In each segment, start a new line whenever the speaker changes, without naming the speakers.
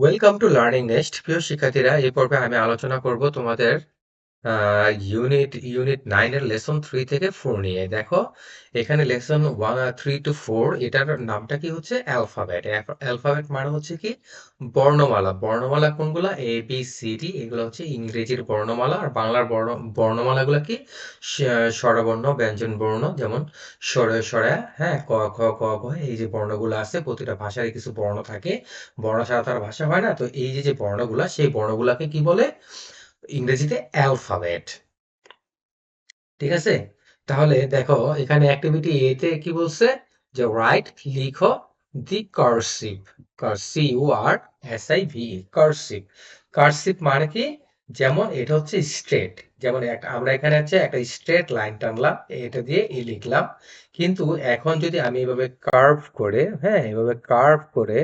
Welcome to learning nest প্রিয় শিক্ষার্থীরা এই পর্বে আমি আলোচনা করব তোমাদের ইউনিট ইউনিট নাইনের লেসন থ্রি থেকে ফোর নিয়ে। দেখো, এখানে lesson one three two four এটার নামটা কি হচ্ছে? অ্যালফাবেট অ্যালফাবেট মানে হচ্ছে কি? বর্ণমালা। বর্ণমালা কোনগুলা? এ বি সি ডি এগুলো হচ্ছে ইংরেজির বর্ণমালা। আর বাংলার বর্ণ, বর্ণমালাগুলো কি? স্বরবর্ণ ব্যঞ্জন বর্ণ যেমন স্বরে স্বরা হ্যাঁ ক, খ, ক, গ, এই যে বর্ণগুলো আছে, প্রতিটা ভাষারই কিছু বর্ণ থাকে। বর্ণ ছাড়া তার ভাষা হয় না। তো এই যে যে বর্ণগুলা, সেই বর্ণগুলাকে কি বলে? ইংরেজিতে অ্যালফাবেট ঠিক আছে? তাহলে দেখো, এখানে অ্যাক্টিভিটি এতে কি বলছে? যে রাইট লিখো the cursive C U R S I V cursive cursive মানে কি? যেমন এটা হচ্ছে স্ট্রেট যেমন আমরা এখানে হচ্ছে একটা স্ট্রেট লাইন টানলাম, এটা দিয়ে ই লিখলাম। কিন্তু এখন যদি আমি এভাবে কার্ভ করে হ্যাঁ এভাবে কার্ভ করে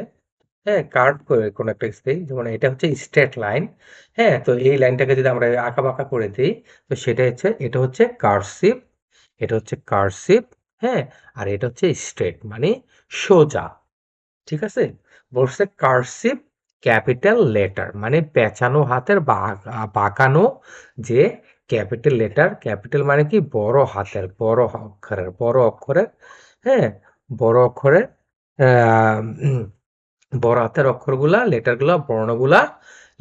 হ্যাঁ কার্ভ করে কোনো একটা স্পেস যেমন এটা হচ্ছে স্ট্রেট লাইন হ্যাঁ তো এই লাইনটাকে যদি আমরা আঁকা বাঁকা করে দিই, তো সেটা হচ্ছে, এটা হচ্ছে কার্সিভ এটা হচ্ছে কার্সিভ হ্যাঁ আর এটা হচ্ছে স্ট্রেট মানে সোজা, ঠিক আছে? বলছে কার্সিভ ক্যাপিটাল লেটার মানে পেঁচানো হাতের বাঁকানো যে ক্যাপিটাল লেটার ক্যাপিটাল মানে কি? বড় হাতের, বড় অক্ষরের বড় অক্ষরের হ্যাঁ বড় অক্ষরের বড় হাতের অক্ষরগুলা, লেটারগুলা, বর্ণগুলা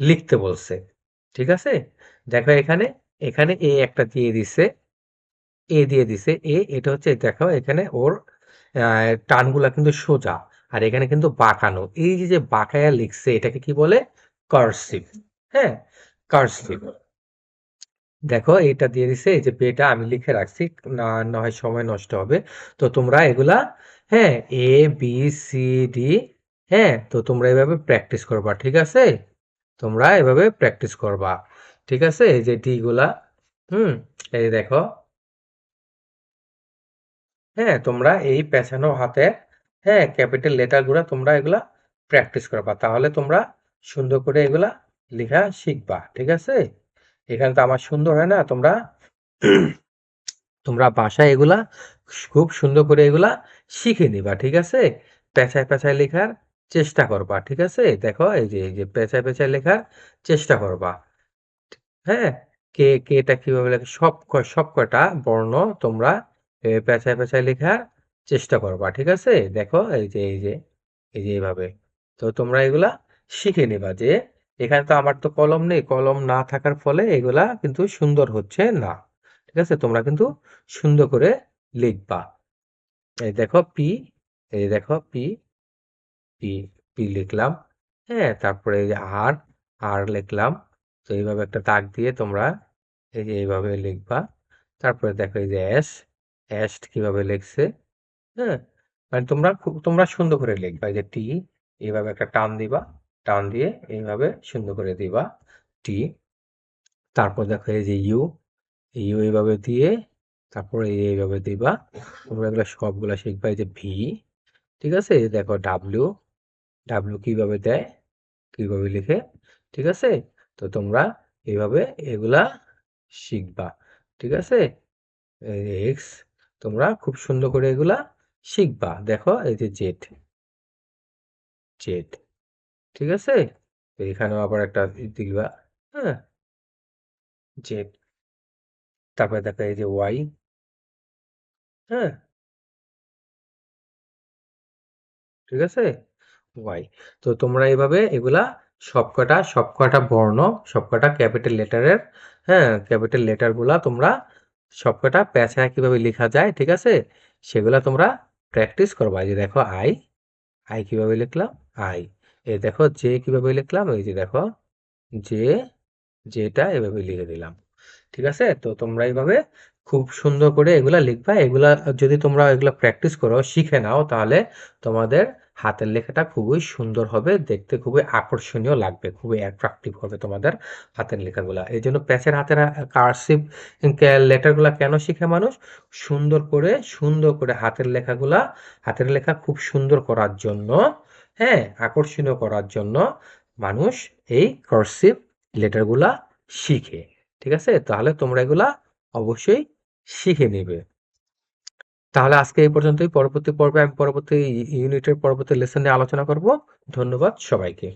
লিখতে বলছে। ঠিক আছে? দেখো এখানে এখানে এ একটা দিয়ে দিছে, এ দিয়ে দিছে, এ, এটা হচ্ছে, দেখো এখানে ওর টানগুলা কিন্তু সোজা, আর এখানে কিন্তু বাঁকানো। এই যে যে বাঁকায়া লিখছে, এটাকে কি বলে? কার্সিভ হ্যাঁ? কার্সিভ দেখো, এটা দিয়ে দিছে, এই যে পেটা আমি লিখে রাখছি, না না হয় সময় নষ্ট হবে। তো তোমরা এগুলা হ্যাঁ এ বি সি ডি হ্যাঁ তো তোমরা এভাবে প্র্যাকটিস করবা, ঠিক আছে? তোমরা এভাবে প্র্যাকটিস করবা, ঠিক আছে? এই যে ডি গুলা, হুম, এই দেখো। হ্যাঁ তোমরা এই পেছানো হাতে হ্যাঁ ক্যাপিটাল লেটারগুলা তোমরা এগুলা প্র্যাকটিস করবা, তাহলে তোমরা সুন্দর করে এগুলা লেখা শিখবা, ঠিক আছে? এখানে তো আমার সুন্দর হয় না, তোমরা তোমরা বাসায় এগুলা খুব সুন্দর করে এগুলা শিখে নিবা, ঠিক আছে? পেঁচায় পেঁচায় লেখার চেষ্টা করবা, ঠিক আছে? দেখো, এই যে এই যে পেঁচায় পেঁচায় লেখার চেষ্টা করবা। হ্যাঁ? কে কেটা কীভাবে লেখে? সব সব কটা বর্ণ তোমরা পেঁচায় পেঁচায় লেখার চেষ্টা করবা, ঠিক আছে? দেখো, এই যে এই যে এই যে এইভাবে। তো তোমরা এগুলা শিখে নিবা যে, এখানে তো আমার তো কলম নেই, কলম না থাকার ফলে এগুলা কিন্তু সুন্দর হচ্ছে না, ঠিক আছে? তোমরা কিন্তু সুন্দর করে লিখবা। এই দেখো, পি, এই দেখো, পি পি পি লিখলাম। হ্যাঁ তারপরে এই যে আর আর লিখলাম। তো এইভাবে একটা দাগ দিয়ে তোমরা এই যে এইভাবে লিখবা। তারপরে দেখো এই যে অ্যাশ অ্যাশ কীভাবে লিখছে হ্যাঁ? মানে তোমরা তোমরা সুন্দর করে লিখবা। যে টি, এইভাবে একটা টান দিবা, টান দিয়ে এইভাবে সুন্দর করে দিবা টি। তারপর দেখো এই যে ইউ ইউ এইভাবে দিয়ে, তারপরে এই এইভাবে দিবা। তোমরা এগুলো সবগুলা শিখবা। এই যে ভি, ঠিক আছে? দেখো ডাব্লিউ ডাব্লিউ কীভাবে দেয়, কীভাবে লিখে, ঠিক আছে? তো তোমরা এইভাবে এগুলা শিখবা, ঠিক আছে? এক্স তোমরা খুব সুন্দর করে এগুলা শিখবা। দেখো, এই যে জেড জেড ঠিক আছে? এখানেও আবার একটা দিবা হ্যাঁ? জেড তারপরে দেখো এই যে ওয়াই হ্যাঁ? ঠিক আছে? ওয়াই তো তোমরা এইভাবে এগুলা সবকটা সবকটা বর্ণ, সবকটা ক্যাপিটাল লেটারের হ্যাঁ ক্যাপিটাল লেটারগুলা তোমরা সবকটা পেঁচায় কীভাবে লেখা যায়, ঠিক আছে? সেগুলা তোমরা প্র্যাকটিস করবা। এই যে দেখো আই আই কীভাবে লিখলাম? আই। এই দেখো জে কীভাবে লিখলাম? এই যে দেখো জে যেটা এভাবে লিখে দিলাম। ঠিক আছে? তো তোমরা এইভাবে খুব সুন্দর করে এগুলা লিখবা। এগুলা যদি তোমরা এগুলা প্র্যাকটিস করো, শিখে নাও, তাহলে তোমাদের হাতের লেখাটা খুবই সুন্দর হবে, দেখতে খুবই আকর্ষণীয় লাগবে, খুবই অ্যাট্রাকটিভ হবে তোমাদের হাতের লেখাগুলো। এই জন্য প্যাচের হাতের কার্সিভ লেটারগুলো কেন শিখে মানুষ? সুন্দর করে সুন্দর করে হাতের লেখাগুলা, হাতের লেখা খুব সুন্দর করার জন্য হ্যাঁ আকর্ষণীয় করার জন্য মানুষ এই কার্সিভ লেটারগুলা শিখে, ঠিক আছে? তাহলে তোমরা এগুলা অবশ্যই শিখে নেবে। তাহলে আজকে এই পর্যন্তই। পরবর্তী পর্বে আমি পরবর্তী ইউনিটের পরবর্তী লেসনে আলোচনা করব। ধন্যবাদ সবাইকে।